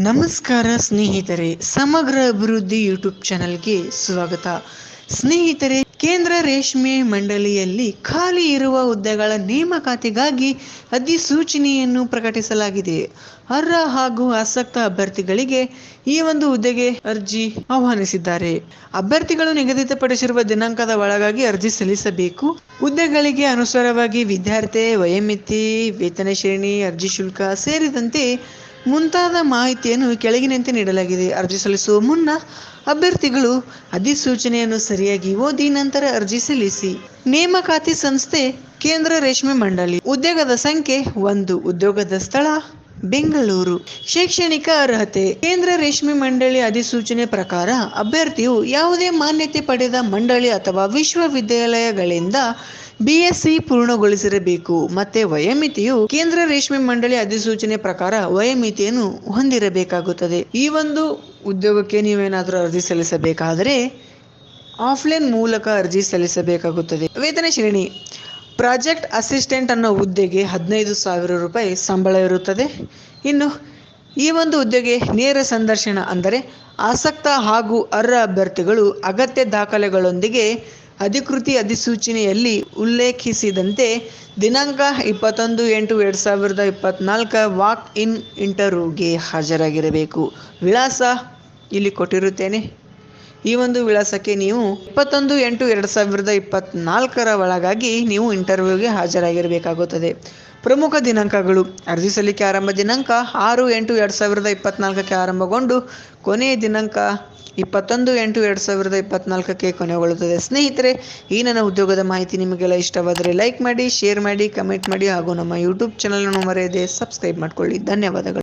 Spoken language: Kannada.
ನಮಸ್ಕಾರ ಸ್ನೇಹಿತರೆ, ಸಮಗ್ರ ಅಭಿವೃದ್ಧಿ ಯೂಟ್ಯೂಬ್ ಚಾನೆಲ್ಗೆ ಸ್ವಾಗತ. ಸ್ನೇಹಿತರೆ, ಕೇಂದ್ರ ರೇಷ್ಮೆ ಮಂಡಳಿಯಲ್ಲಿ ಖಾಲಿ ಇರುವ ಹುದ್ದೆಗಳ ನೇಮಕಾತಿಗಾಗಿ ಅಧಿಸೂಚನೆಯನ್ನು ಪ್ರಕಟಿಸಲಾಗಿದೆ. ಅರ್ಹ ಹಾಗೂ ಆಸಕ್ತ ಅಭ್ಯರ್ಥಿಗಳಿಗೆ ಈ ಒಂದು ಹುದ್ದೆಗೆ ಅರ್ಜಿ ಆಹ್ವಾನಿಸಿದ್ದಾರೆ. ಅಭ್ಯರ್ಥಿಗಳು ನಿಗದಿತಪಡಿಸಿರುವ ದಿನಾಂಕದ ಒಳಗಾಗಿ ಅರ್ಜಿ ಸಲ್ಲಿಸಬೇಕು. ಹುದ್ದೆಗಳಿಗೆ ಅನುಸಾರವಾಗಿ ವಿದ್ಯಾರ್ಥಿ, ವಯೋಮಿತಿ, ವೇತನ ಶ್ರೇಣಿ, ಅರ್ಜಿ ಶುಲ್ಕ ಸೇರಿದಂತೆ ಮುಂತಾದ ಮಾಹಿತಿಯನ್ನು ಕೆಳಗಿನಂತೆ ನೀಡಲಾಗಿದೆ. ಅರ್ಜಿ ಸಲ್ಲಿಸುವ ಮುನ್ನ ಅಭ್ಯರ್ಥಿಗಳು ಅಧಿಸೂಚನೆಯನ್ನು ಸರಿಯಾಗಿ ಓದಿ ನಂತರ ಅರ್ಜಿ ಸಲ್ಲಿಸಿ. ನೇಮಕಾತಿ ಸಂಸ್ಥೆ ಕೇಂದ್ರ ರೇಷ್ಮೆ ಮಂಡಳಿ. ಉದ್ಯೋಗದ ಸಂಖ್ಯೆ ಒಂದು. ಉದ್ಯೋಗದ ಸ್ಥಳ ಬೆಂಗಳೂರು. ಶೈಕ್ಷಣಿಕ ಅರ್ಹತೆ. ಕೇಂದ್ರ ರೇಷ್ಮೆ ಮಂಡಳಿ ಅಧಿಸೂಚನೆ ಪ್ರಕಾರ ಅಭ್ಯರ್ಥಿಯು ಯಾವುದೇ ಮಾನ್ಯತೆ ಪಡೆದ ಮಂಡಳಿ ಅಥವಾ ವಿಶ್ವವಿದ್ಯಾಲಯಗಳಿಂದ ಬಿಎಸ್ಸಿ ಪೂರ್ಣಗೊಳಿಸಿರಬೇಕು. ಮತ್ತೆ ವಯೋಮಿತಿಯು ಕೇಂದ್ರ ರೇಷ್ಮೆ ಮಂಡಳಿ ಅಧಿಸೂಚನೆ ಪ್ರಕಾರ ವಯೋಮಿತಿಯನ್ನು ಹೊಂದಿರಬೇಕಾಗುತ್ತದೆ. ಈ ಒಂದು ಉದ್ಯೋಗಕ್ಕೆ ನೀವೇನಾದರೂ ಅರ್ಜಿ ಸಲ್ಲಿಸಬೇಕಾದರೆ ಆಫ್ಲೈನ್ ಮೂಲಕ ಅರ್ಜಿ ಸಲ್ಲಿಸಬೇಕಾಗುತ್ತದೆ. ವೇತನ ಶ್ರೇಣಿ ಪ್ರಾಜೆಕ್ಟ್ ಅಸಿಸ್ಟೆಂಟ್ ಅನ್ನೋ ಹುದ್ದೆಗೆ ಹದಿನೈದು ಸಾವಿರ ರೂಪಾಯಿ ಸಂಬಳ ಇರುತ್ತದೆ. ಇನ್ನು ಈ ಒಂದು ಹುದ್ದೆಗೆ ನೇರ ಸಂದರ್ಶನ ಅಂದರೆ ಆಸಕ್ತ ಹಾಗೂ ಅರ್ಹ ಅಭ್ಯರ್ಥಿಗಳು ಅಗತ್ಯ ದಾಖಲೆಗಳೊಂದಿಗೆ ಅಧಿಕೃತಿ ಅಧಿಸೂಚನೆಯಲ್ಲಿ ಉಲ್ಲೇಖಿಸಿದಂತೆ ದಿನಾಂಕ ಇಪ್ಪತ್ತೊಂದು ಎಂಟು ಎರಡು ಸಾವಿರದ ಇಪ್ಪತ್ನಾಲ್ಕ ವಾಕ್ ಇನ್ ಇಂಟರ್ವ್ಯೂಗೆ ಹಾಜರಾಗಿರಬೇಕು. ವಿಳಾಸ ಇಲ್ಲಿ ಕೊಟ್ಟಿರುತ್ತೇನೆ. ಈ ಒಂದು ವಿಳಾಸಕ್ಕೆ ನೀವು ಇಪ್ಪತ್ತೊಂದು ಎಂಟು ಎರಡು ಸಾವಿರದ ಇಪ್ಪತ್ನಾಲ್ಕರ ಒಳಗಾಗಿ ನೀವು ಇಂಟರ್ವ್ಯೂಗೆ ಹಾಜರಾಗಿರಬೇಕಾಗುತ್ತದೆ. ಪ್ರಮುಖ ದಿನಾಂಕಗಳು. ಅರ್ಜಿ ಸಲ್ಲಿಕೆ ಆರಂಭ ದಿನಾಂಕ ಆರು ಎಂಟು ಎರಡು ಸಾವಿರದ ಇಪ್ಪತ್ನಾಲ್ಕಕ್ಕೆ ಆರಂಭಗೊಂಡು ಕೊನೆಯ ದಿನಾಂಕ ಇಪ್ಪತ್ತೊಂದು ಎಂಟು ಎರಡು ಸಾವಿರದ ಇಪ್ಪತ್ನಾಲ್ಕಕ್ಕೆ ಕೊನೆಗೊಳ್ಳುತ್ತದೆ. ಸ್ನೇಹಿತರೆ, ಈ ನನ್ನ ಉದ್ಯೋಗದ ಮಾಹಿತಿ ನಿಮಗೆಲ್ಲ ಇಷ್ಟವಾದರೆ ಲೈಕ್ ಮಾಡಿ, ಶೇರ್ ಮಾಡಿ, ಕಮೆಂಟ್ ಮಾಡಿ ಹಾಗೂ ನಮ್ಮ ಯೂಟ್ಯೂಬ್ ಚಾನಲನ್ನು ಮರೆಯದೆ ಸಬ್ಸ್ಕ್ರೈಬ್ ಮಾಡಿಕೊಳ್ಳಿ. ಧನ್ಯವಾದಗಳು.